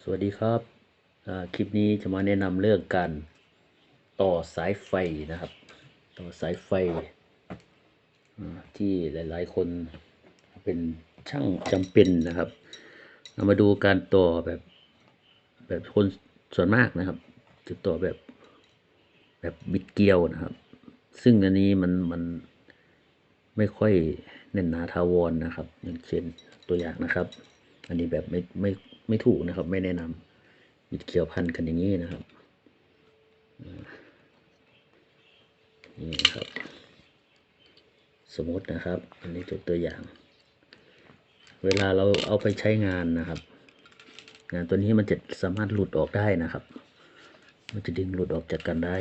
สวัสดีครับ คลิปนี้จะมาแนะนำเรื่องการต่อสายไฟนะครับ ต่อสายไฟ ที่หลายๆ คนเป็นช่างจำเป็นนะครับเรามาดูการต่อแบบแบบคนส่วนมากนะครับจะต่อแบบแบบบิดเกลียวนะครับ ซึ่งอันนี้มันมันไม่ค่อยแน่นหนาทาวรนะครับอย่างเช่นตัวอย่างนะครับ อันนี้แบบไม่ไม่ ไม่ถูกนะครับ ไม่แนะนำบิดเกลียวพันกันอย่างนี้นะครับนี่นะครับ สมมตินะครับ อันนี้ยกตัวอย่าง เวลาเราเอาไปใช้งานนะครับ งานตัวนี้มันจะสามารถหลุดออกได้นะครับ มันจะดึงหลุดออกจากกันได้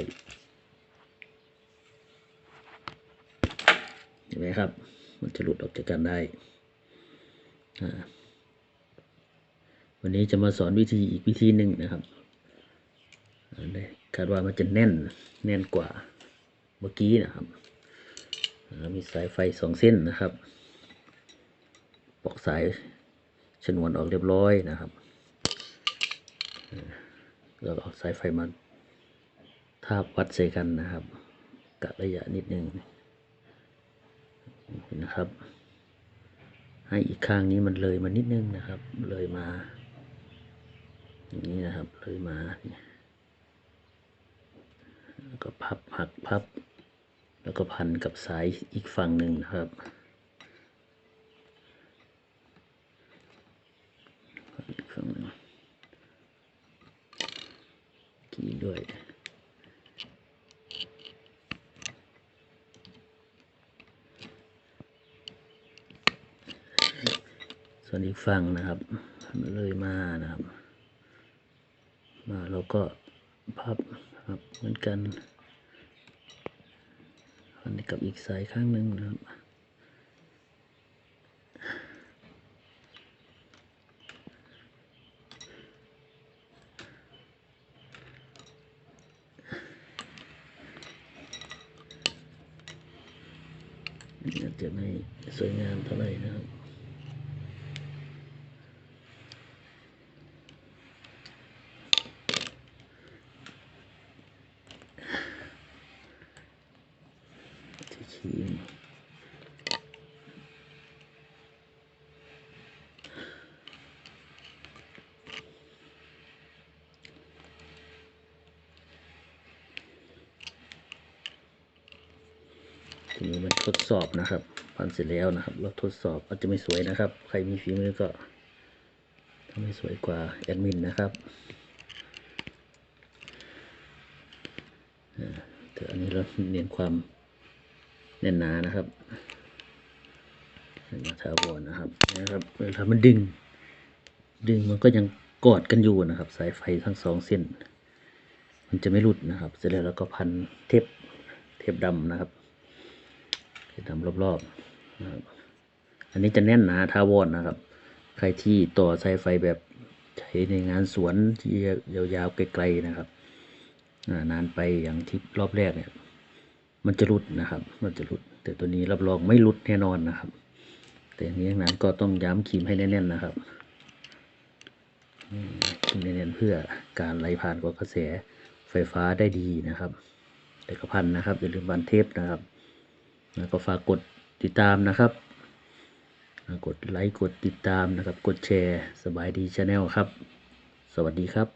เห็นไหมครับ มันจะหลุดออกจากกันได้อ่า วันนี้จะมาสอนวิธีอีกวิธีหนึ่งนะครับคาดว่ามันจะแน่นแน่นกว่าเมื่อกี้นะครับ มีสายไฟสองเส้นนะครับปอกสายชนวนออกเรียบร้อยนะครับอ่าเอาสายไฟมาทาบวัดใส่กันนะครับกะระยะนิดหนึ่งนะครับ ให้อีกข้างนี้มันเลยมานิดนึงนะครับ เลยมา อย่างนี้นะครับเลยมาแล้วก็พับหักพับ แล้วก็พันกับสายอีกฝั่งหนึ่งนะครับอีกฝั่งหนึ่งกีด้วยส่วนอีกฝั่งนะครับมันเลยมานะครับ มาเราก็พับครับเหมือนกันพันกับอีกสายข้างหนึ่งนะครับจะไม่สวยงามเท่าไหร่นะครับ ที่ครีมทีนี้มันทดสอบนะครับพันเสร็จแล้วนะครับ เราทดสอบอาจจะไม่สวยนะครับ ใครมีฝีมือก็ทำให้สวยกว่าแอดมินนะครับอ่า แต่อันนี้เราเน้นความแน่นหนานะครับแน่นหนาถาวรนะครับนะครับเวลามันดึง ดึงมันก็ยังกอดกันอยู่นะครับ สายไฟทั้งสองเส้น มันจะไม่หลุดนะครับ เสร็จแล้วเราก็พันเทปเทปดำนะครับเทปดำรอบๆนะครับอันนี้จะแน่นหนาทาวรนะครับ ใครที่ต่อสายไฟแบบใช้ในงานสวนที่ยาวๆไกลๆนะครับ นานไปอย่างที่รอบแรกเนี่ย มันจะหลุดนะครับ มันจะหลุด แต่ตัวนี้รับรองไม่หลุดแน่นอนนะครับ แต่อย่างนี้ทั้งนั้นก็ต้องย้ำครีมให้แน่นๆนะครับครีมแน่นๆเพื่อการไหลผ่านของกระแสไฟฟ้าได้ดีนะครับแต่กระพันนะครับอย่าลืมบันเทปนะครับ แล้วก็ฝากกดติดตามนะครับกดไลค์กดติดตามนะครับ กดแชร์สบายดีชาแนลครับ สวัสดีครับ